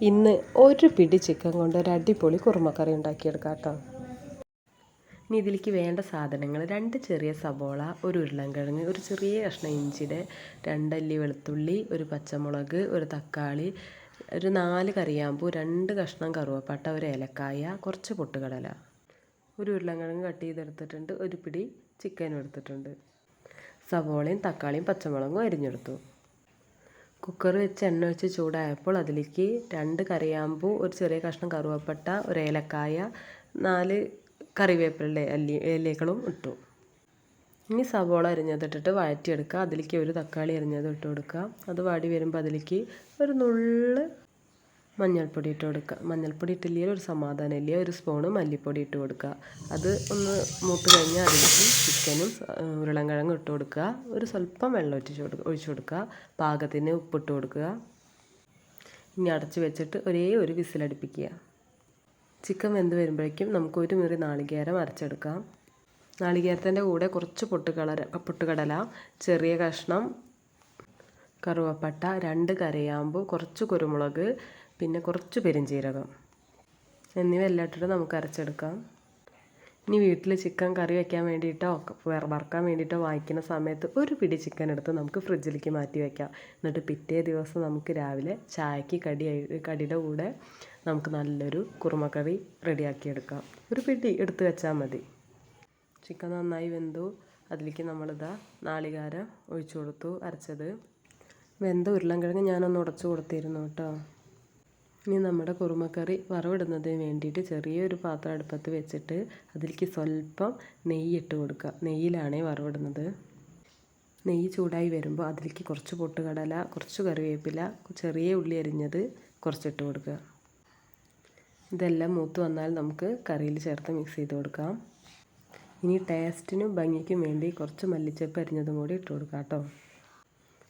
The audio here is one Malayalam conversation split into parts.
ഇന്ന് ഒരു പിടി ചിക്കൻ കൊണ്ട് ഒരു അടിപൊളി കുറുമക്കറി ഉണ്ടാക്കിയെടുക്കാം കേട്ടോ. ഇനി ഇതിലേക്ക് വേണ്ട സാധനങ്ങൾ രണ്ട് ചെറിയ സബോള ഒരു ഉരുളൻകിഴങ്ങ് ഒരു ചെറിയ കഷ്ണം ഇഞ്ചിയുടെ രണ്ടല്ലി വെളുത്തുള്ളി ഒരു പച്ചമുളക് ഒരു തക്കാളി ഒരു നാല് കറിയാമ്പൂ രണ്ട് കഷ്ണം കറുവപ്പട്ട ഒരു ഏലക്കായ കുറച്ച് പൊട്ടുകടല. ഒരു ഉരുളൻകിഴങ്ങ് കട്ട് ചെയ്തെടുത്തിട്ടുണ്ട് ഒരു പിടി ചിക്കനും എടുത്തിട്ടുണ്ട്. സവോളയും തക്കാളിയും പച്ചമുളകും അരിഞ്ഞെടുത്തു. കുക്കർ വെച്ച് എണ്ണ ഒഴിച്ച് ചൂടായപ്പോൾ അതിലേക്ക് രണ്ട് കറിയാമ്പൂ ഒരു ചെറിയ കഷ്ണം കറുവപ്പട്ട ഒരു ഏലക്കായ നാല് കറിവേപ്പില അല്ലി ഇലകളും ഇട്ടു. ഇനി സവോള അരിഞ്ഞതിട്ടിട്ട് വഴറ്റിയെടുക്കുക. അതിലേക്ക് ഒരു തക്കാളി അരിഞ്ഞത് ഇട്ട് കൊടുക്കുക. അത് വാടി വരുമ്പോൾ അതിലേക്ക് ഒരു നുള്ള് മഞ്ഞൾപ്പൊടി ഇട്ട് കൊടുക്കുക. മഞ്ഞൾപ്പൊടി ഇട്ടില്ലെങ്കിൽ ഒരു സമാധാനം ഇല്ല. ഒരു സ്പൂണ് മല്ലിപ്പൊടി ഇട്ട് കൊടുക്കുക. അത് ഒന്ന് മൂത്ത് കഴിഞ്ഞാൽ അതിലേക്ക് ചിക്കനും ഉരുളൻകിഴങ്ങും ഇട്ട് കൊടുക്കുക. ഒരു സ്വല്പം വെള്ളം ഒഴിച്ച് കൊടുക്കുക ഒഴിച്ച് കൊടുക്കുക. പാകത്തിന് ഉപ്പിട്ട് കൊടുക്കുക. ഇനി അടച്ച് വെച്ചിട്ട് ഒരേ ഒരു വിസിലടിപ്പിക്കുക. ചിക്കൻ വെന്ത് വരുമ്പോഴേക്കും നമുക്ക് ഒരു മുറി നാളികേരം അരച്ചെടുക്കാം. നാളികേരത്തിന്റെ കൂടെ കുറച്ച് പൊട്ടുകളര പൊട്ടുകടല ചെറിയ കഷ്ണം കറുവപ്പട്ട രണ്ട് കരയാമ്പ് കുറച്ച് കുരുമുളക് പിന്നെ കുറച്ച് പെരിഞ്ചീരകം. എന്നിവ എല്ലാം ഇട്ടിട്ട് നമുക്ക് അരച്ചെടുക്കാം. ഇനി വീട്ടിൽ ചിക്കൻ കറി വെക്കാൻ വേണ്ടിയിട്ടോ വറുക്കാൻ വേണ്ടിയിട്ടോ വാങ്ങിക്കുന്ന സമയത്ത് ഒരു പിടി ചിക്കൻ എടുത്ത് നമുക്ക് ഫ്രിഡ്ജിലേക്ക് മാറ്റി വയ്ക്കാം എന്നിട്ട് പിറ്റേ ദിവസം നമുക്ക് രാവിലെ ചായക്ക് കടി കടിയുടെ കൂടെ നമുക്ക് നല്ലൊരു കുറുമക്കറി റെഡിയാക്കിയെടുക്കാം ഒരു പിടി എടുത്ത് വെച്ചാൽ മതി. ചിക്കൻ നന്നായി വെന്തു. അതിലേക്ക് നമ്മളിതാ നാളികാരം ഒഴിച്ചു കൊടുത്തു അരച്ചത്. വെന്ത ഉരുളൻകിഴങ്ങ് ഞാനൊന്ന് ഉടച്ചു കൊടുത്തിരുന്നു കേട്ടോ. ഇനി നമ്മുടെ കുറുമക്കറി വറവിടുന്നതിന് വേണ്ടിയിട്ട് ചെറിയൊരു പാത്രം അടുപ്പത്ത് വെച്ചിട്ട് അതിലേക്ക് സ്വല്പം നെയ്യ് ഇട്ട് കൊടുക്കുക. നെയ്യിലാണേ വറവിടുന്നത്. നെയ്യ് ചൂടായി വരുമ്പോൾ അതിലേക്ക് കുറച്ച് പൊട്ടുകടല കുറച്ച് കറിവേപ്പില ചെറിയ ഉള്ളി അരിഞ്ഞത് കുറച്ചിട്ട് കൊടുക്കുക. ഇതെല്ലാം മൂത്ത് വന്നാൽ നമുക്ക് കറിയിൽ ചേർത്ത് മിക്സ് ചെയ്ത് കൊടുക്കാം. ഇനി ടേസ്റ്റിനും ഭംഗിക്കും വേണ്ടി കുറച്ച് മല്ലിച്ചപ്പ് അരിഞ്ഞതും കൂടി ഇട്ട് കൊടുക്കാം കേട്ടോ.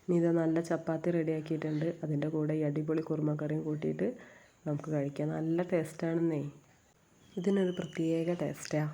ഇനി ഇത് നല്ല ചപ്പാത്തി റെഡിയാക്കിയിട്ടുണ്ട്. അതിന്റെ കൂടെ ഈ അടിപൊളി കുറുമക്കറിയും കൂട്ടിയിട്ട് നമുക്ക് കഴിക്കാം. നല്ല ടേസ്റ്റാണെന്നേ ഇതിനൊരു പ്രത്യേക ടേസ്റ്റാണ്